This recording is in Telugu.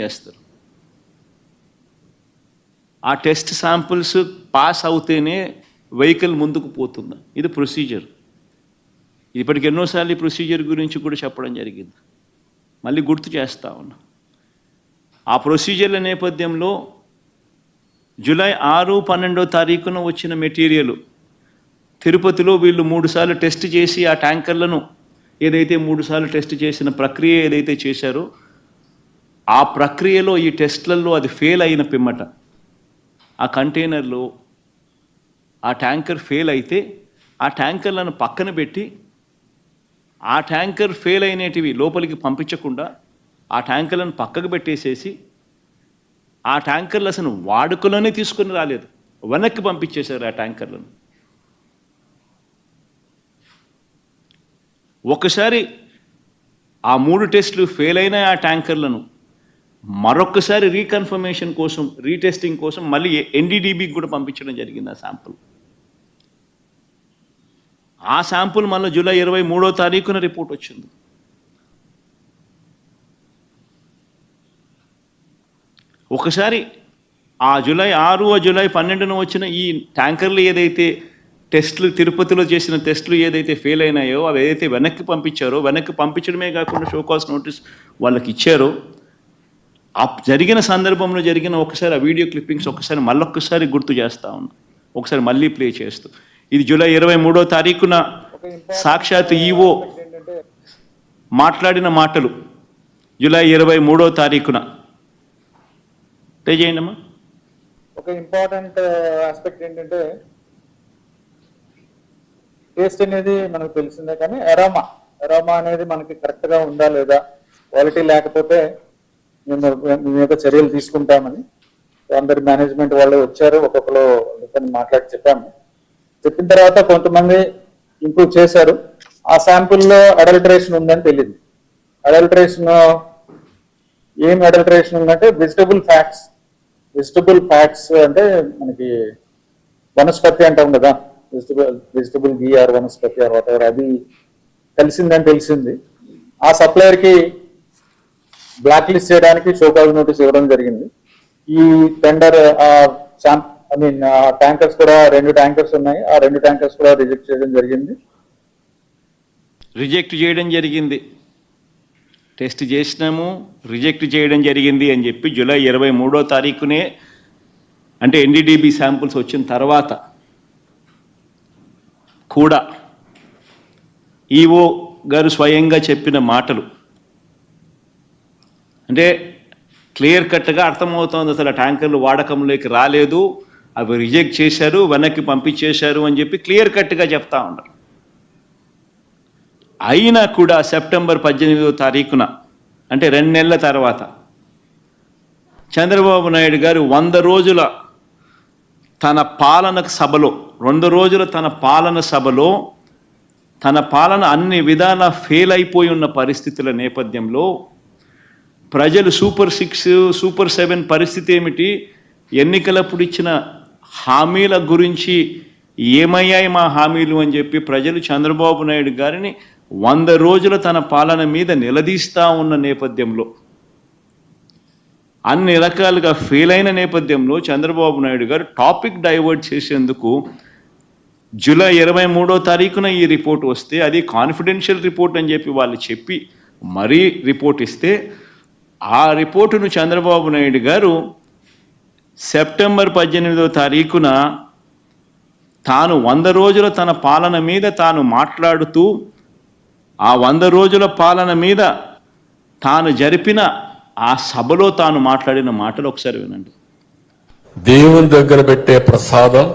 చేస్తారు. ఆ టెస్ట్ శాంపుల్స్ పాస్ అవుతేనే వెహికల్ ముందుకు పోతుంది? ఇది ప్రొసీజర్. ఇప్పటికి ఎన్నోసార్లు ఈ ప్రొసీజర్ గురించి కూడా చెప్పడం జరిగింది. మళ్ళీ గుర్తు చేస్తా ఉన్నా. ఆ ప్రొసీజర్ల నేపథ్యంలో జూలై ఆరు పన్నెండో తారీఖున వచ్చిన మెటీరియల్ తిరుపతిలో వీళ్ళు మూడుసార్లు టెస్ట్ చేసి ఆ ట్యాంకర్లను ఏదైతే మూడుసార్లు టెస్ట్ చేసిన ప్రక్రియ ఏదైతే చేశారో ఆ ప్రక్రియలో ఈ టెస్ట్లలో అది ఫెయిల్ అయిన పిమ్మట. ఆ కంటైనర్లో ఆ ట్యాంకర్ ఫెయిల్ అయితే ఆ ట్యాంకర్లను పక్కన పెట్టి ఆ ట్యాంకర్ ఫెయిల్ అయినటివి లోపలికి పంపించకుండా ఆ ట్యాంకర్లను పక్కకు పెట్టేసేసి ఆ ట్యాంకర్లు అసలు వాడుకలోనే తీసుకొని రాలేదు. వెనక్కి పంపించేశారు ఆ ట్యాంకర్లను. ఒకసారి ఆ మూడు టెస్టులు ఫెయిల్ అయిన ఆ ట్యాంకర్లను. మరొకసారి రీకన్ఫర్మేషన్ కోసం రీటెస్టింగ్ కోసం మళ్ళీ ఎన్డీడీబీకి కూడా పంపించడం జరిగింది ఆ శాంపుల్ ఆ శాంపుల్ మళ్ళీ జూలై ఇరవై మూడో తారీఖున రిపోర్ట్ వచ్చింది. ఒకసారి ఆ జూలై ఆరు జూలై పన్నెండున వచ్చిన ఈ ట్యాంకర్లు ఏదైతే టెస్టులు తిరుపతిలో చేసిన టెస్టులు ఏదైతే ఫెయిల్ అయినాయో అవి ఏదైతే వెనక్కి పంపించారో వెనక్కి పంపించడమే కాకుండా షోకాస్ నోటీస్ వాళ్ళకి ఇచ్చారో ఆ జరిగిన సందర్భంలో జరిగిన ఒకసారి ఆ వీడియో క్లిప్పింగ్స్ ఒకసారి మళ్ళొక్కసారి గుర్తు చేస్తా ఉన్నా. ఒకసారి మళ్ళీ ప్లే చేస్తూ. ఇది జూలై ఇరవై మూడో తారీఖున సాక్షాత్ ఈవో మాట్లాడిన మాటలు జూలై ఇరవై మూడో తారీఖున. ప్లే చేయండి అమ్మా. ఒక ఇంపార్టెంట్ ఆస్పెక్ట్ ఏంటంటే టేస్ట్ అనేది మనకు తెలిసిందే కానీ ఎరోమా. ఎరోమా అనేది మనకి కరెక్ట్గా ఉందా లేదా? క్వాలిటీ లేకపోతే మేము మీ మీద చర్యలు తీసుకుంటామని అందరి మేనేజ్మెంట్ వాళ్ళు వచ్చారు ఒక్కొక్కరు వాళ్ళతో మాట్లాడి చెప్పాము. చెప్పిన తర్వాత కొంతమంది ఇంప్రూవ్ చేశారు. ఆ శాంపుల్లో అడల్టరేషన్ ఉందని తెలియదు. అడల్టరేషన్ ఏం అడల్టరేషన్ ఉందంటే వెజిటబుల్ ఫ్యాట్స్ వెజిటబుల్ ఫ్యాట్స్ అంటే మనకి వనస్పతి అంటాం కదా vegetable vegetable ghee or vanaspati or whatever అది కలిసిందని తెలిసింది. ఆ సప్లయర్కి బ్లాక్ లిస్ట్ చేయడానికి షోకాజ్ నోటీస్ ఇవ్వడం జరిగింది. ఈ టెండర్ ఐ మీన్ ట్యాంకర్స్ కూడా రెండు ట్యాంకర్స్ ఉన్నాయి. ఆ రెండు ట్యాంకర్స్ కూడా రిజెక్ట్ చేయడం జరిగింది. రిజెక్ట్ చేయడం జరిగింది. టెస్ట్ చేసినాము రిజెక్ట్ చేయడం జరిగింది అని చెప్పి జూలై ఇరవై మూడో తారీఖునే అంటే ఎన్డీడీబీ శాంపుల్స్ వచ్చిన తర్వాత కూడా ఈఓ గారు స్వయంగా చెప్పిన మాటలు అంటే క్లియర్ కట్గా అర్థమవుతోంది అసలు ఆ ట్యాంకర్లు వాడకంలోకి రాలేదు అవి రిజెక్ట్ చేశారు వెనక్కి పంపించేశారు అని చెప్పి క్లియర్ కట్గా చెప్తా ఉన్నారు. అయినా కూడా సెప్టెంబర్ పద్దెనిమిదో తారీఖున అంటే రెండు నెలల తర్వాత చంద్రబాబు నాయుడు గారు వంద రోజుల తన పాలన సభలో రెండు రోజుల తన పాలన సభలో తన పాలన అన్ని విధాల ఫెయిల్ అయిపోయి ఉన్న పరిస్థితుల నేపథ్యంలో ప్రజలు సూపర్ సిక్స్ సూపర్ సెవెన్ పరిస్థితి ఏమిటి? ఎన్నికలప్పుడు ఇచ్చిన హామీల గురించి ఏమయ్యాయి మా హామీలు అని చెప్పి ప్రజలు చంద్రబాబు నాయుడు గారిని వంద రోజుల తన పాలన మీద నిలదీస్తా ఉన్న నేపథ్యంలో అన్ని రకాలుగా ఫెయిల్ అయిన నేపథ్యంలో చంద్రబాబు నాయుడు గారు టాపిక్ డైవర్ట్ చేసేందుకు జూలై ఇరవై మూడో తారీఖున ఈ రిపోర్ట్ వస్తే అది కాన్ఫిడెన్షియల్ రిపోర్ట్ అని చెప్పి వాళ్ళు చెప్పి మరీ రిపోర్ట్ ఇస్తే ఆ రిపోర్టును చంద్రబాబు నాయుడు గారు సెప్టెంబర్ పద్దెనిమిదో తారీఖున తాను వంద రోజుల తన పాలన మీద తాను మాట్లాడుతూ ఆ వంద రోజుల పాలన మీద తాను జరిపిన ఆ సభలో తాను మాట్లాడిన మాటలు ఒకసారి వినండి. దేవుని దగ్గర పెట్టే ప్రసాదం